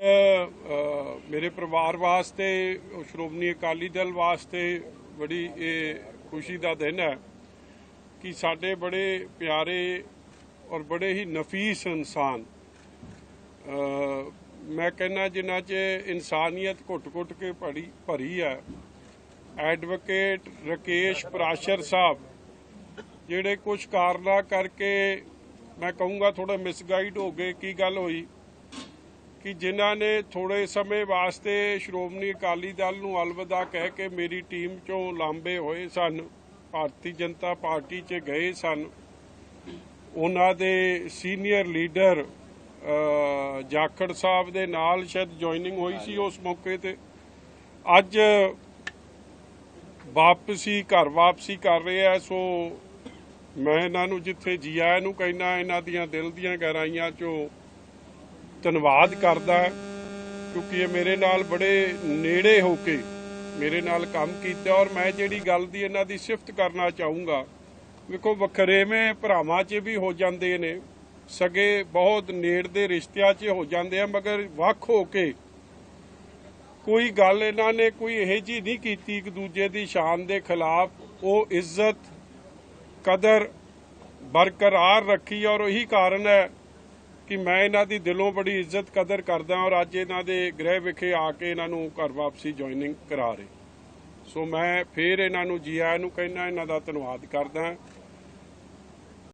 ਮੇਰੇ ਪਰਿਵਾਰ ਵਾਸਤੇ ਸ਼੍ਰੋਮਣੀ ਅਕਾਲੀ ਦਲ ਵਾਸਤੇ ਬੜੀ ਇਹ ਖੁਸ਼ੀ ਦਾ ਦਿਨ ਹੈ ਕਿ ਸਾਡੇ ਬੜੇ ਪਿਆਰੇ ਔਰ ਬੜੇ ਹੀ ਨਫੀਸ ਇਨਸਾਨ ਮੈਂ ਕਹਿੰਨਾ ਜਿਨ੍ਹਾਂ 'ਚ ਇਨਸਾਨੀਅਤ ਘੁੱਟ-ਘੁੱਟ ਕੇ ਭਰੀ ਭਰੀ ਹੈ, ਐਡਵੋਕੇਟ ਰਕੇਸ਼ ਪ੍ਰਾਸ਼ਰ ਸਾਹਿਬ, ਜਿਹੜੇ ਕੁਝ ਕਾਰਨਾ ਕਰਕੇ ਮੈਂ ਕਹੂੰਗਾ ਥੋੜਾ ਮਿਸਗਾਈਡ ਹੋ ਗਏ, ਕੀ ਗੱਲ ਹੋਈ? ਕਿ ਜਿਨ੍ਹਾਂ ਨੇ ਥੋੜੇ ਸਮੇਂ ਵਾਸਤੇ ਸ਼੍ਰੋਮਣੀ ਅਕਾਲੀ ਦਲ ਨੂੰ ਅਲਵਿਦਾ ਕਹਿ ਕੇ ਮੇਰੀ ਟੀਮ ਚੋਂ ਲਾਂਬੇ ਹੋਏ ਸਨ, ਭਾਰਤੀ ਜਨਤਾ ਪਾਰਟੀ 'ਚ ਗਏ ਸਨ। ਉਹਨਾਂ ਦੇ ਸੀਨੀਅਰ ਲੀਡਰ ਜਾਖੜ ਸਾਹਿਬ ਦੇ ਨਾਲ ਸ਼ਾਇਦ ਜੁਆਇਨਿੰਗ ਹੋਈ ਸੀ ਉਸ ਮੌਕੇ ਤੇ। ਅੱਜ ਵਾਪਸੀ, ਘਰ ਵਾਪਸੀ ਕਰ ਰਹੇ ਆ, ਸੋ ਮੈਂ ਇਹਨਾਂ ਨੂੰ ਜਿੱਥੇ ਜੀ ਆਇਆਂ ਨੂੰ ਕਹਿਣਾ ਇਹਨਾਂ ਦੀਆਂ ਦਿਲ ਦੀਆਂ ਗਹਿਰਾਈਆਂ ਚੋਂ ਧੰਨਵਾਦ ਕਰਦਾ ਕਿਉਂਕਿ ਇਹ ਮੇਰੇ ਨਾਲ ਬੜੇ ਨੇੜੇ ਹੋ ਕੇ ਮੇਰੇ ਨਾਲ ਕੰਮ ਕੀਤਾ ਔਰ ਮੈਂ ਜਿਹੜੀ ਗੱਲ ਦੀ ਇਹਨਾਂ ਦੀ ਸਿਫਤ ਕਰਨਾ ਚਾਹੂੰਗਾ, ਵੇਖੋ ਵਖਰੇਵੇਂ ਭਰਾਵਾਂ 'ਚ ਵੀ ਹੋ ਜਾਂਦੇ ਨੇ, ਸਗੇ ਬਹੁਤ ਨੇੜ ਦੇ ਰਿਸ਼ਤਿਆਂ 'ਚ ਹੋ ਜਾਂਦੇ ਆ, ਮਗਰ ਵੱਖ ਹੋ ਕੇ ਕੋਈ ਗੱਲ ਇਹਨਾਂ ਨੇ ਕੋਈ ਇਹੋ ਜੀ ਨਹੀਂ ਕੀਤੀ ਇੱਕ ਦੂਜੇ ਦੀ ਸ਼ਾਨ ਦੇ ਖਿਲਾਫ, ਉਹ ਇੱਜ਼ਤ, ਕਦਰ ਬਰਕਰਾਰ ਰੱਖੀ ਔਰ ਉਹੀ ਕਾਰਨ ਹੈ ਕਿ ਮੈਂ ਇਹਨਾਂ ਦੀ ਦਿਲੋਂ ਬੜੀ ਇੱਜ਼ਤ ਕਦਰ ਕਰਦਾ ਔਰ ਅੱਜ ਇਹਨਾਂ ਦੇ ਗ੍ਰਹਿ ਵਿਖੇ ਆ ਕੇ ਇਹਨਾਂ ਨੂੰ ਘਰ ਵਾਪਸੀ ਜੁਆਇਨਿੰਗ ਕਰਾ ਰਹੇ। ਸੋ ਮੈਂ ਫੇਰ ਇਹਨਾਂ ਨੂੰ ਜੀ ਆਇਆਂ ਨੂੰ ਕਹਿਣਾ ਇਹਨਾਂ ਦਾ ਧੰਨਵਾਦ ਕਰਦਾ।